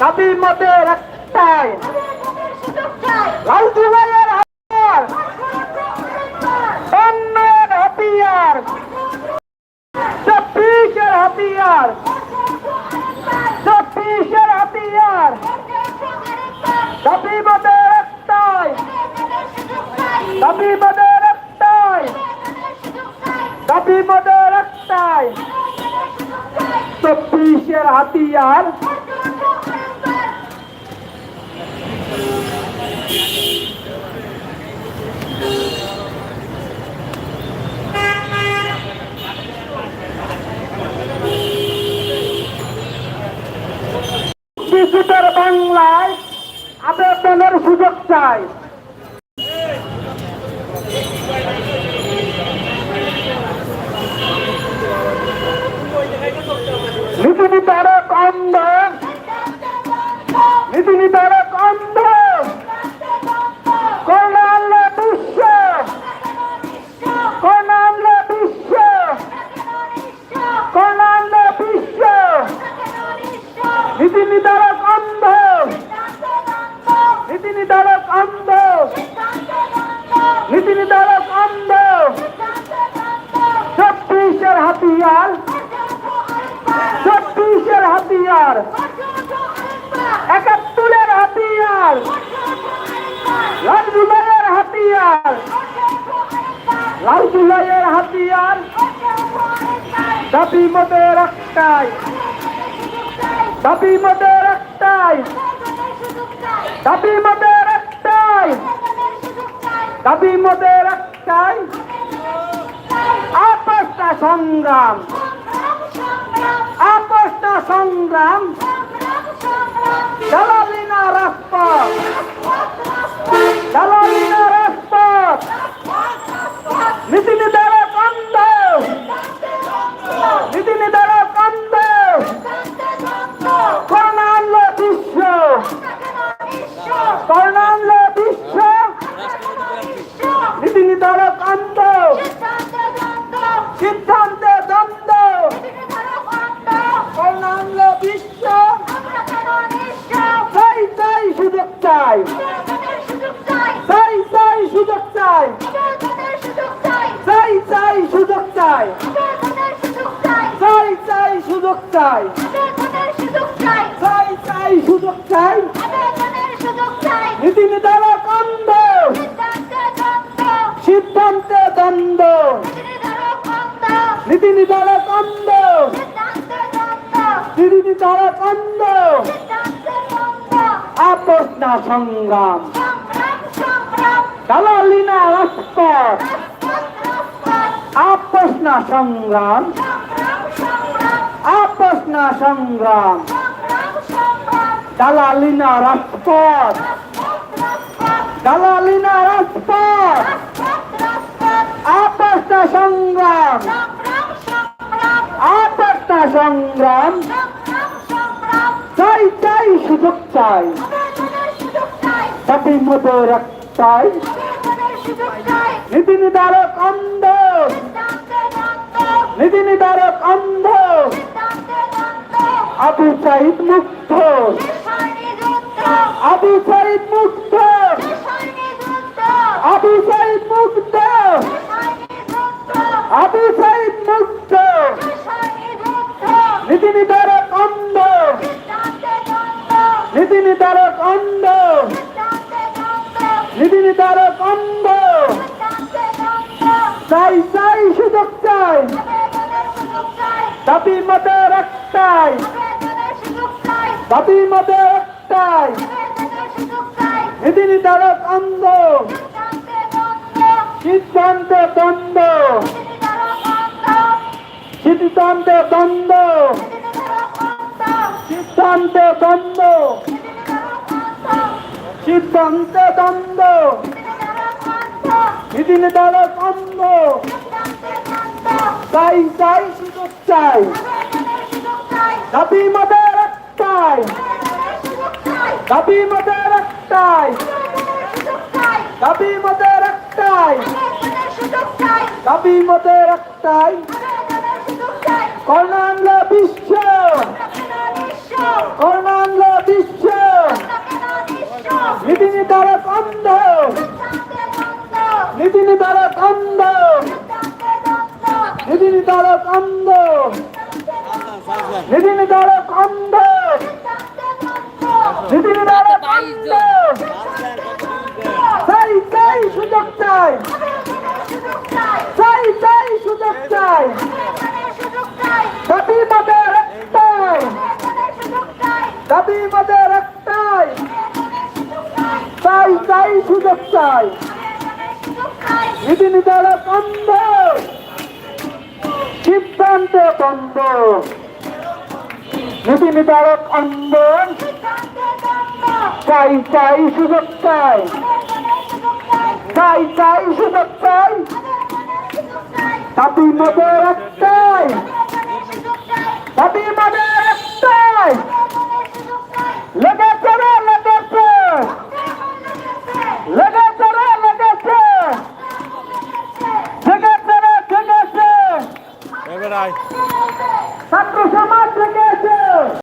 দাবি মতের একটাই লালটু ভাইয়ের হাতিয়ার। অন্যের হাতিয়ার। চব্বিশের হাতিয়ার। চব্বিশের হাতিয়ার। দাবি মতের একটাই দাবি মতের একটাই দাবি মতের একটাই হাতিয়ার। ডিজিটাল বাংলায় আবেদনের সুযোগ চাই। নীতি নির্ধারক অন্ধ ছত্রিশের হাতিয়ার। ছত্রিশের হাতিয়ার। একাত্তরের হাতিয়ার। লাল জুলাইয়ের হাতিয়ার। লাল হাতিয়ার দাবি মতের একটাই দাবি মতের একটাই দাবি একটাই দাবি মতের একটাই আপসটা সংগ্রাম। আপসটা সংগ্রাম। দালালিনা রাস্তা দালালিনা চাই। চাই চাই সুযোগ চাই। চাই চাই সুযোগ চাই। চাই চাই সুযোগ চাই। চাই চাই সুযোগ চাই। নীতি নির্ধারক অন্ধ। সিদ্ধান্তে দ্বন্দ্ব। নীতি নির্ধারক অন্ধ। নীতি নির্ধারক অন্ধ। আপোষ না সংগ্রাম দালালি না রাজপথ। আপোষ না সংগ্রাম। আপোষ না সংগ্রাম। দালালি না রাজপথ। দালালি না রাজপথ। আপোষ না সংগ্রাম। আপোষ না সংগ্রাম। সুযোগ চাই। দাবি মতো একটাই নীতি নির্ধারক অন্ধ। নীতি নির্ধারক অন্ধ। আবু সাইদ মুক্ত। আবু সাইদ মুক্ত। আবু সাইদ মুক্ত। আবু সাইদ মুক্ত। নীতি নির্ধারক নির্ধারক অন্ধ। নীতি নির্ধারক অন্ধ। চাই চাই, সুযোগ চাই। দাবি মতের একটাই দাবি মতের একটাই নীতি নির্ধারক অন্ধ। সিদ্ধান্তে দ্বন্দ্ব। সিদ্ধান্তে দ্বন্দ্ব। সিদ্ধান্তে দ্বন্দ্ব। সিদ্ধান্তে দ্বন্দ্ব। নীতি নির্ধারক অন্ধ চাই চাই সুযোগ চাই। দাবি মতের একটাই দাবি মতের একটাই দাবি মতের একটাই দাবি মতের একটাই করোনা বিশ্ব। করোনা বিশ্ব। নীতি নির্ধারে বন্ধ নীতি নির্ধারে বন্ধ সুযোগ চাই। সুযোগ চাই। সুযোগ চাই। নীতি নির্ধারক অন্ধ সিদ্ধান্ত বন্ধ। নীতি নির্ধারক অন্ধ। চাই চাই সুযোগ চাই। চাই চাই সুযোগ চাই। দাবি আমাদের একটাই দাবি আমাদের